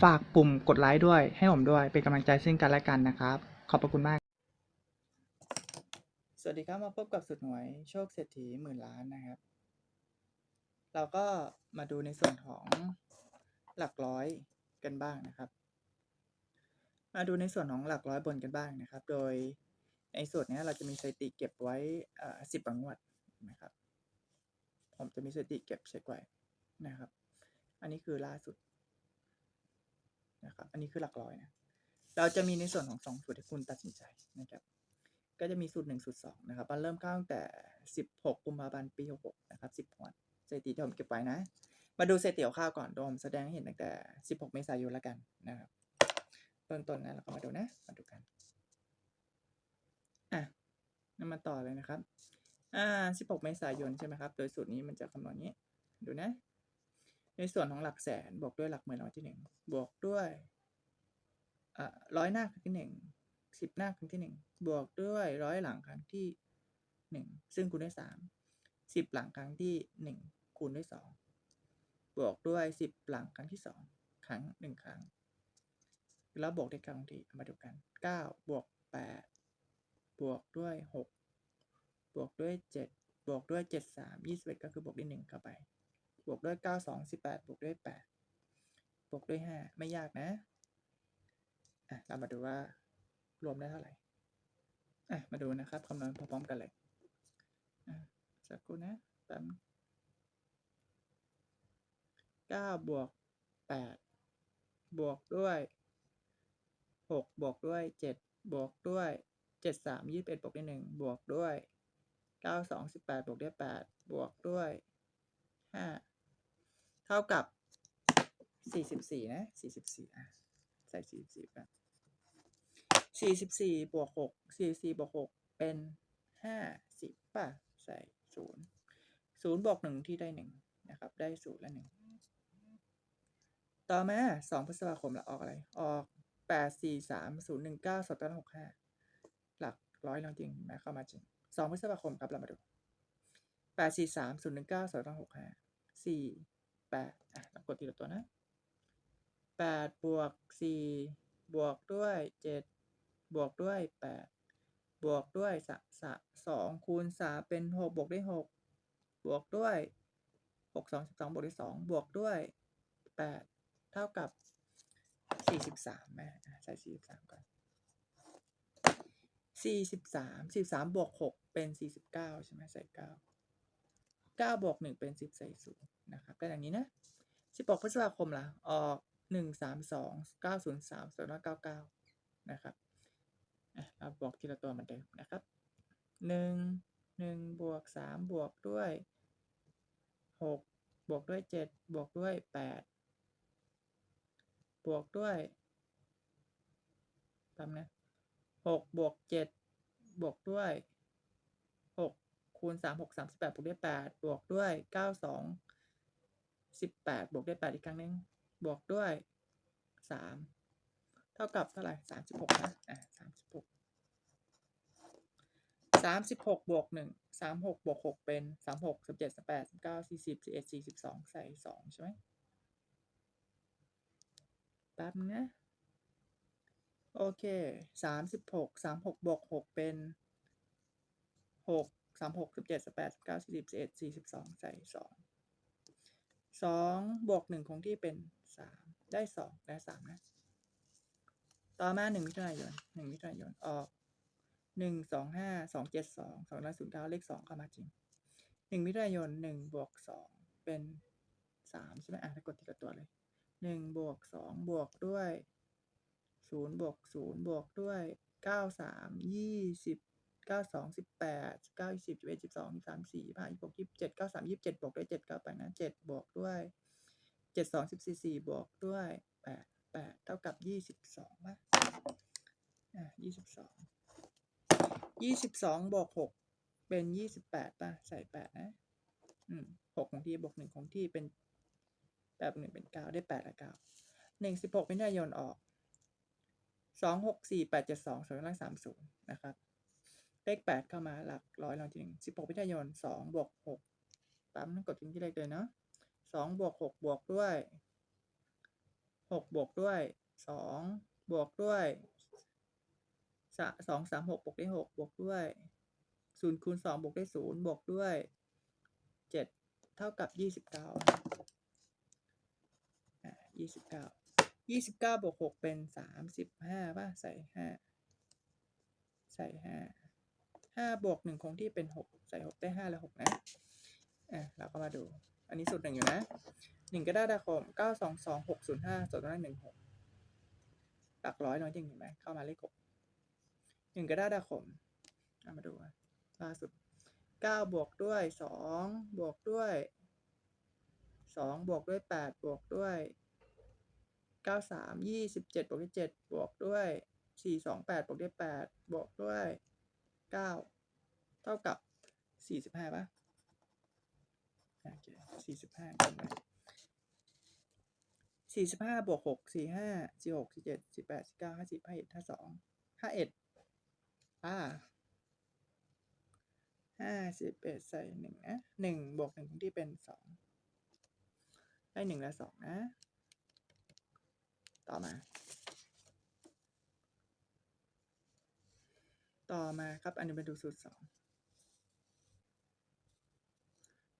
ฝากปุ่มกดไลค์ด้วย ให้ผมด้วย เป็นกำลังใจซึ่งกันและกันนะครับ ขอบพระคุณมาก สวัสดีครับ มาพบกับสุดหวยโชคเศรษฐีหมื่นล้านนะครับ เราก็มาดูในส่วนของหลักร้อยกันบ้างนะครับ มาดูในส่วนของหลักร้อยบนกันบ้างนะครับ โดยในส่วนนี้เราจะมีสถิติเก็บไว้สิบงวดนะครับ ผมจะมีสถิติเก็บเช็คไว้นะครับ อันนี้คือล่าสุด นะครับ อันนี้คือหลักร้อยนะ เราจะมีในส่วนของสองสูตรที่คุณตัดสินใจนะครับ ก็จะมีสูตรหนึ่งสูตรสองนะครับมันเริ่มเข้าตั้งแต่สิบหกกุมภาพันธ์ปีหกหกนะครับสิบวันสถิติที่ผมเก็บไว้นะ มาดูสถิติข้าวก่อนโดมแสดงให้เห็นตั้งแต่สิบหกเมษายนแล้วกันนะครับต้นต้นนะเราก็มาดูนะ มาดูกัน อะนั่นมาต่อเลยนะครับ อ่าสิบหกเมษายนใช่ไหมครับ โดยสูตรนี้มันจะคำนวณนี้ ดูนะ ในส่วนของหลักแสนบวกด้วยหลักหมื่นรางวัลที่หนึ่งบวกด้วยร้อยหน้าครั้งที่หนึ่งสิบหน้าครั้งที่หนึ่งบวกด้วยร้อยหลังครั้งที่หนึ่งซึ่งคูณด้วยสามสิบหลังครั้งที่หนึ่งคูณด้วยสองบวกด้วยสิบหลังครั้งที่สองครั้งหนึ่งครั้ง แล้วบวกด้วยกำลังที่มาดูกันเก้าบวกแปดบวกด้วยหกบวกด้วยเจ็ดบวกด้วยเจ็ดสามยี่สิบเอ็ดก็คือบวกด้วยหนึ่งเข้าไป บวกด้วยเก้าสองสิบแปดบวกด้วยแปดบวกด้วยห้าไม่ยากนะอะเรามาดูว่ารวมได้เท่าไหร่อะมาดูนะครับคำนวณพร้อมๆกันเลยอะสักครู่นะแป๊บเก้าบวกแปดบวกด้วยหกบวกด้วยเจ็ดบวกด้วยเจ็ดสามยี่สิบเอ็ดบวกด้วยหนึ่งบวกด้วยเก้าสองสิบแปดบวกด้วยแปดบวกด้วยห้า เท่ากับสี่สิบสี่นะสี่สิบสี่อะใส่สี่สิบสี่กันสี่สิบสี่บวกหกสี่สี่บวกหกเป็นห้าสิบป่ะใส่ศูนย์ศูนย์บวกหนึ่งที่ได้หนึ่งนะครับ ได้ศูนย์และหนึ่งต่อมาสองพฤษภาคมละออกอะไร ออกแปดสี่สามศูนย์หนึ่งเก้าสองต้นหกห้าหลักร้อยแล้วจริงไหมเข้ามาจริงสองพฤษภาคมครับเรามาดูแปดสี่สามศูนย์หนึ่งเก้าสองต้นหกห้าสี่ แปดอะเรากดทีละตัวนะแปดบวกสี่บวกด้วยเจ็ดบวกด้วยแปดบวกด้วยสะสะสองคูณสามเป็นหกบวกด้วยหกบวกด้วยหกสองสิบสองบวกด้วยสองบวกด้วยแปดเท่ากับสี่สิบสามแม่ใส่สี่สิบสามก่อนสี่สิบสามสี่สามบวกหกเป็นสี่สิบเก้าใช่ไหมใส่เก้า เก้าบวกหนึ่งเป็นสิบใส่ศูนย์นะครับได้อย่างนี้นะสิบหกพฤษภาคมล่ะออกหนึ่งสามสองเก้าศูนย์สามสองร้อยเก้าเก้านะครับเราบอกทีละตัวเหมือนเดิมนะครับหนึ่งหนึ่งบวกสามบวกด้วยหกบวกด้วยเจ็ดบวกด้วยแปดบวกด้วยทำนะหกบวกเจ็ดบวกด้วย คูณสามหกสามสิบแปดบวกด้วยแปดบวกด้วยเก้าสองสิบแปดบวกด้วยแปดอีกครั้งหนึ่งบวกด้วยสามเท่ากับเท่าไหร่สามสิบหกนะอะสามสิบหกสามสิบหกบวกหนึ่งสามหกบวกหกเป็นสามหกสิบเจ็ดสิบแปดสิบเก้าสี่สิบสี่เอ็ดสี่สิบสองใส่สองใช่ไหมแป๊บนึงนะโอเคสามสิบหกสามหกบวกหกเป็นหก สามหกสิบเจ็ดสิบแปดสิบเก้าสี่สิบสี่เอ็ดสี่สิบสองใส่สองสองบวกหนึ่งคงที่เป็นสามได้สองได้สามนะ ต่อมาหนึ่งมิถุนายนหนึ่งมิถุนายนออกหนึ่งสองห้าสองเจ็ดสองสองร้อยศูนย์เก้าเลขสองเข้ามาจริงหนึ่งมิถุนายนหนึ่งบวกสองเป็นสามใช่ไหมอะแล้วกดทีละตัวเลยหนึ่งบวกสองบวกด้วยศูนย์บวกศูนย์บวกด้วยเก้าสามยี่สิบ เก้าสองสิบแปดเก้าสิบสิบเอ็ดสิบสองสามสี่ห้ายี่สิบหกยี่สิบเจ็ดเก้าสามยี่สิบเจ็ดบวกด้วยเจ็ดเก้าไปดนะเจ็ดบวกด้วยเจ็ดสองสิบสี่สี่บวกด้วยแปดแปดเท่ากับยี่สิบสองป่ะอะยี่สิบสองยี่สิบสองบวกหกเป็นยี่สิบแปดป่ะใส่แปดนะ อืมหกของที่บวกหนึ่งของที่เป็นแปดบหนึ่งเป็นเก้าได้แปดละเก้าหนึ่งสิบหกมิถุนายนออกสองหกสี่แปดเจ็ดสองสองร้อยสามศูนย์นะครับ เลขแปดเข้ามาหลักร้อยรางที่หนึ่งสิบหกมิถุนายนสองบวกหกปั๊มกดทิ้งที่เลขเลยเนาะสองบวกหกบวกด้วยหกบวกด้วยสองบวกด้วยสองสามหกบวกได้หกบวกด้วยศูนย์คูณสองบวกได้ศูนย์บวกด้วยเจ็ดเท่ากับยี่สิบเก้าอยี่สิบเก้ายี่สิบเก้าบวกหกเป็นสามสิบห้าป่ะใส่ห้าใส่ห้าาห้าบวกหนึ่งคงที่เป็นหกใส่หกได้ห้าและหกนะ อะเราก็มาดู อันนี้สูตรหนึ่งอยู่นะหนึ่งก็ได้ดาคมเก้าสองสองหกศูนย์ห้าส่วนตัวนั้นหนึ่งหกหลักร้อยน้อยจริงเห็นไหมเข้ามาเลขหกหนึ่งก็ได้ดาคมเอามาดูล่าสุดเก้าบวกด้วยสองบวกด้วยสองบวกด้วยแปดบวกด้วยเก้าสามยี่สิบเจ็ดบวกด้วยเจ็ดบวกด้วยสี่สองแปดบวกด้วยแปดบวกด้วย เก้าเท่ากับสี่สิบห้าป่ะโอเคสี่สิบห้ากันไปสี่สิบห้าบวกหกสี่ห้าสี่หกสี่เจ็ดสี่แปดสี่เก้าห้าสิบห้าเอ็ดห้าสองห้าเอ็ดอ่าห้าสิบเอ็ดใส่หนึ่งนะหนึ่งบวกหนึ่งที่เป็นสองได้หนึ่งและสองนะ ต่อมา ต่อมาครับอันนี้มาดูสูตรสอง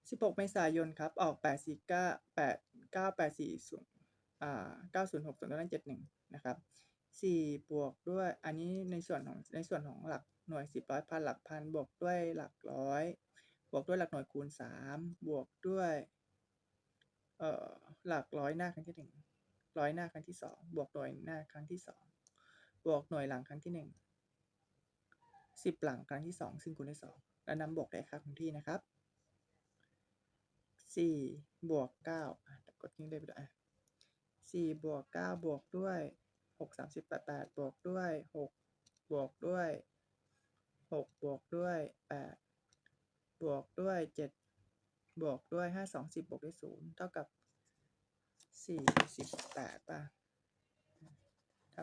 16เมษายนครับ ออก8 4 9 8 9 8 4 0อ่า906 0แล้ว71นะครับ4บวกด้วยอันนี้ในส่วนของในส่วนของหลักหน่วย10ร้อยพันหลักพันบวกด้วยหลักร้อย บวกด้วยหลักหน่วยคูณ3บวกด้วยเอ่อหลักร้อยหน้าครั้งที่1ร้อยหน้าครั้งที่2บวกหน่วยหน้าครั้งที่2บวกหน่วยหลังครั้งที่1 10 หลังครั้งที่ 2 ซึ่งคูณด้วย2แล้วนำบวกได้ค่าคงที่นะครับสี่บวกเก้ากดทิ้งเลยไปด้วยอะสี่บวกเก้าบวกด้วยหกสามสิบแปดแปดบวกด้วยหกบวกด้วยหกบวกด้วยแปดบวกด้วยเจ็ดบวกด้วยห้าสองสิบบวกด้วยศูนย์เท่ากับสี่สิบแปดป่ะ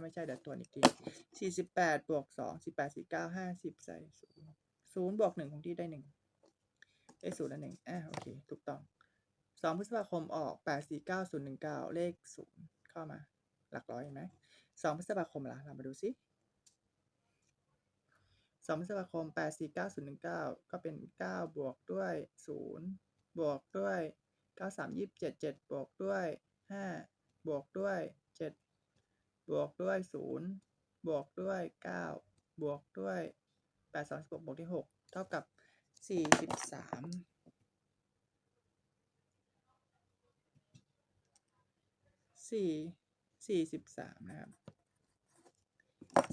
ไม่ใช่เดี๋ยวตัวอีกทีสี่สิบแปดบวกสองสิบแปดสี่เก้าห้าสิบใส่ศูนย์ศูนย์บวกหนึ่งคงที่ได้หนึ่งได้ศูนย์และหนึ่งอ่าโอเค ถูกต้องสองพฤษภาคมออกแปดสี่เก้าศูนย์หนึ่งเก้าเลขศูนย์เข้ามา หลักร้อยเห็นไหมสองพฤษภาคมล่ะเรามาดูซิสองพฤษภาคมแปดสี่เก้าศูนย์หนึ่งเก้าก็เป็นเก้าบวกด้วยศูนย์บวกด้วยเก้าสามยี่สิบเจ็ดเจ็ดบวกด้วยห้าบวกด้วยเจ็ด บวกด้วยศูนย์บวกด้วยเก้าบวกด้วยแปดสองสิบหกบวกด้วยหกเท่ากับสี่สิบสามสี่สี่สิบสามนะครับ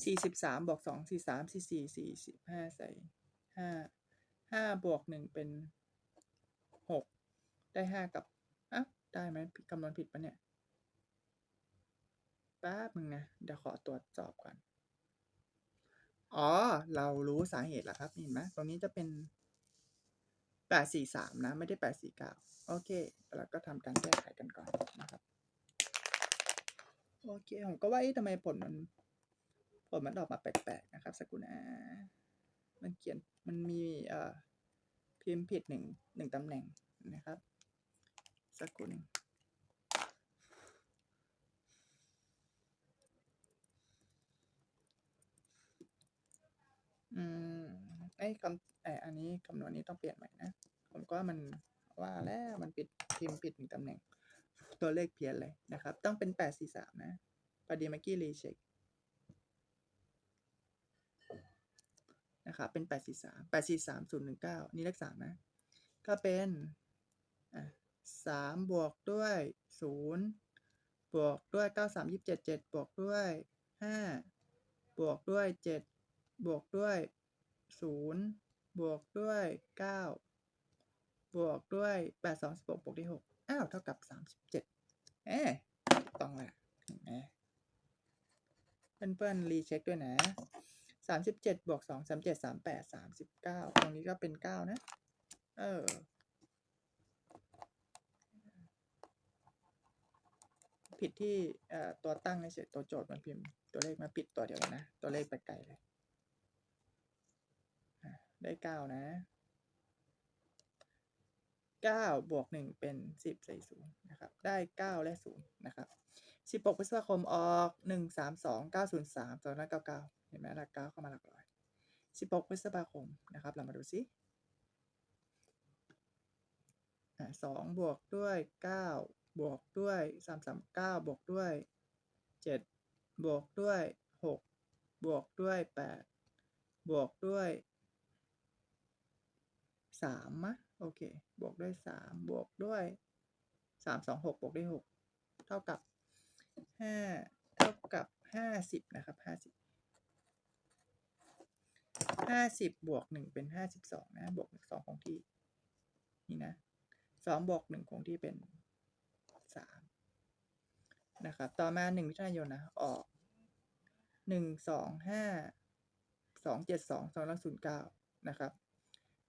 สี่สิบสามบวกสองสี่สามสี่สี่สี่สิบห้าใส่ห้าห้าบวกหนึ่งเป็นหกได้ห้ากับอะได้ไหมคำนวณผิดปะเนี่ย ป๊บนึงนะ เดี๋ยวขอตรวจสอบก่อน อ๋อ เรารู้สาเหตุแล้วครับ เห็นไหมตรงนี้จะเป็นแปดสี่สามนะ ไม่ได้แปดสี่เก้าโอเค แล้วก็ทำการแก้ไขกันก่อนนะครับ โอเค ผมก็ว่าเอ๊ะทำไมผลมัน ผลมันออกมาแปลกๆนะครับสกุลอามันเขียน มันมีเอ่อพิมพ์ผิดหนึ่งหนึ่งตำแหน่งนะครับ สักครู่หนึ่งอืมไอ้คำไอ้อันนี้คำนวณนี้ต้องเปลี่ยนใหม่นะ ผมก็มันว่าแล้วมันผิดพิมพ์ผิดหนึ่งตำแหน่ง ตัวเลขเพี้ยนเลยนะครับ ต้องเป็นแปดสี่สามนะพอดีเมื่อกี้รีเช็คนะครับเป็นแปดสี่สามแปดสี่สามศูนย์หนึ่งเก้านี่เลขสามนะ ก็เป็นสามบวกด้วยศูนย์บวกด้วยเก้าสามยี่สิบเจ็ดเจ็ดบวกด้วยห้าบวกด้วยเจ็ดบวกด้วย ศูนย์บวกด้วยเก้าบวกด้วยแปดสองสิบหกบวกด้วยหกอ้าว เท่ากับสามสิบเจ็ดเอ๊ะต้องแหละเห็นไหมเพื่อนๆรีเช็คด้วยนะสามสิบเจ็ดบวกสองสามเจ็ดสามแปดสามสิบเก้าตรงนี้ก็เป็นเก้านะ เออผิดที่ตัวตั้งเฉยตัวโจทย์มันพิมพ์ตัวเลขมาผิดตัวเดียวนะ ตัวเลขไปไกลเลย ได้เก้านะเก้าบวกหนึ่งเป็นสิบใส่ศูนย์นะครับ ได้เก้าและศูนย์นะครับสิบหกพฤษภาคมออกหนึ่งสามสองเก้าศูนย์สามสองร้อยเก้าเก้าเห็นไหมหลักเก้าเข้ามาหลักร้อยสิบหกพฤษภาคมนะครับ เรามาดูซิสองบวกด้วยเก้าบวกด้วยสามสามเก้าบวกด้วยเจ็ดบวกด้วยหกบวกด้วยแปดบวกด้วย สามมะโอเค บวกด้วยสามบวกด้วยสามสองหกบวกด้วยหกเท่ากับห้าเท่ากับห้าสิบนะครับห้าสิบห้าสิบบวกหนึ่งเป็นห้าสิบสองนะ บวกสองของที่นี่นะสองบวกหนึ่งคงที่เป็นสามนะครับ ต่อมาหนึ่งมิถุนายนนะ ออกหนึ่งสองห้าสองเจ็ดสองสองละศูนย์เก้านะครับ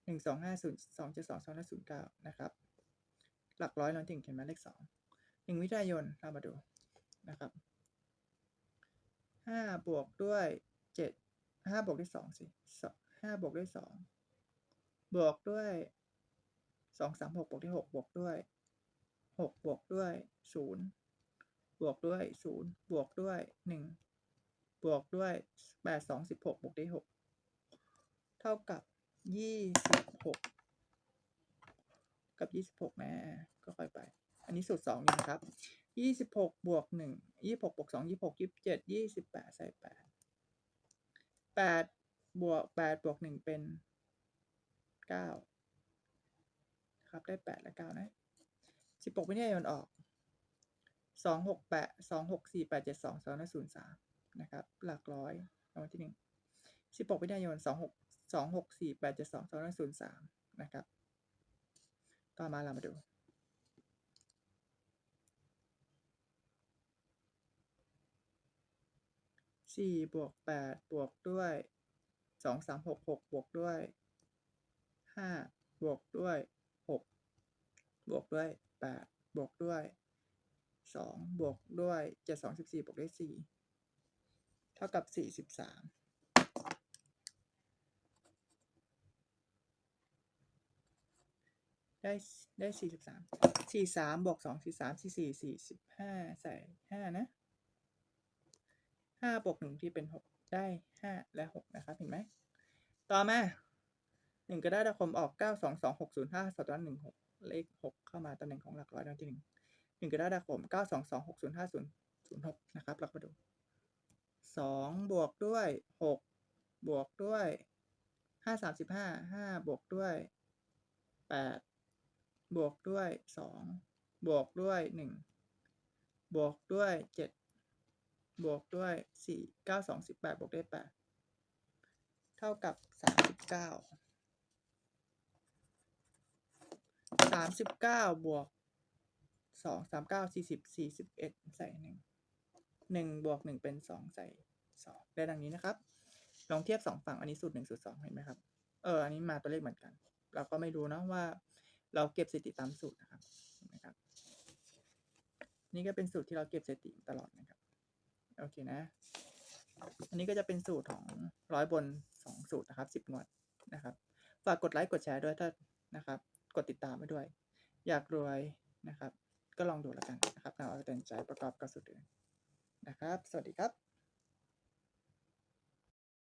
หนึ่งสองห้าศูนย์สองเจ็ดสองสองละศูนย์เก้านะครับ หลักร้อยเราถึงเขียนมาเลขสองหนึ่งมิถุนายนเรามาดูนะครับห้าบวกด้วยเจ็ดห้าบวกด้วยสองสิห้าบวกด้วยสองบวกด้วยสองสามหกบวกด้วยหกบวกด้วยหกบวกด้วยศูนย์บวกด้วยศูนย์บวกด้วยหนึ่งบวกด้วยแปดสองสิบหกบวกด้วยหกเท่ากับ ยี่สิบหกกับยี่สิบหกนะก็ค่อยไป อันนี้สูตรสองนี่นะครับยี่สิบหกบวกหนึ่งยี่สิบหกบวกสองยี่สิบหกยี่สิบเจ็ดยี่สิบแปดใส่แปดแปดบวกแปดบวกหนึ่งเป็นเก้าครับได้แปดและเก้านะสิบหกไม่ได้ยนออกสองหกแปดสองหกสี่แปดเจ็ดสองสองศูนย์สามนะครับ หลักร้อยรางวัลที่หนึ่งสิบหกไม่ได้ยนสองหก สองหกสี่แปดเจ็ดสองสองศูนย์สามนะครับ ต่อมาเรามาดูสี่บวกแปดบวกด้วยสองสามหกหกบวกด้วยห้าบวกด้วยหกบวกด้วยแปดบวกด้วยสองบวกด้วยเจ็ดสองสิบสี่บวกด้วยสี่เท่ากับสี่สิบสาม ได้ได้สี่สิบสามสี่สามบวกสองสี่สามสี่สี่สี่สิบห้าใส่ห้านะห้าบวกหนึ่งที่เป็นหกได้ห้าและหกนะครับเห็นไหมต่อมาหนึ่งกระดาษคมออกเก้าสองสองหกศูนย์ห้าสอดหนึ่งหกเลขหกเข้ามาตำแหน่งของหลักร้อยดังที่หนึ่งหนึ่งกระดาษคมเก้าสองสองหกศูนย์ห้าศูนย์ศูนย์หกนะครับเรามาดูสองบวกด้วยหกบวกด้วยห้าสามสิบห้าห้าบวกด้วยแปด บวกด้วยสองบวกด้วยหนึ่งบวกด้วยเจ็ดบวกด้วยสี่เก้าสองสิบแปดบวกได้แปดเท่ากับสามสิบเก้าสามสิบเก้าบวกสองสามเก้าสี่สิบสี่สิบเอ็ดใส่หนึ่งหนึ่งบวกหนึ่งเป็นสองใส่สองได้ดังนี้นะครับ ลองเทียบสองฝั่งอันนี้สูตรหนึ่งสูตรสองเห็นไหมครับ เออ อันนี้มาตัวเลขเหมือนกัน เราก็ไม่รู้นะว่า เราเก็บสถิติตามสูตรนะครับนไหมครับ นี่ก็เป็นสูตรที่เราเก็บสถิติตลอดนะครับ โอเคนะ อันนี้ก็จะเป็นสูตรของร้อยบนสองสูตรนะครับสิบหน่วยนะครับ ฝากกดไลค์กดแชร์ด้วยถ้านะครับ กดติดตามไว้ด้วย อยากรวยนะครับ ก็ลองดูแล้วกันนะครับเอาไปตัดสินใจประกอบกับสูตรอื่นนะครับ สวัสดีครับ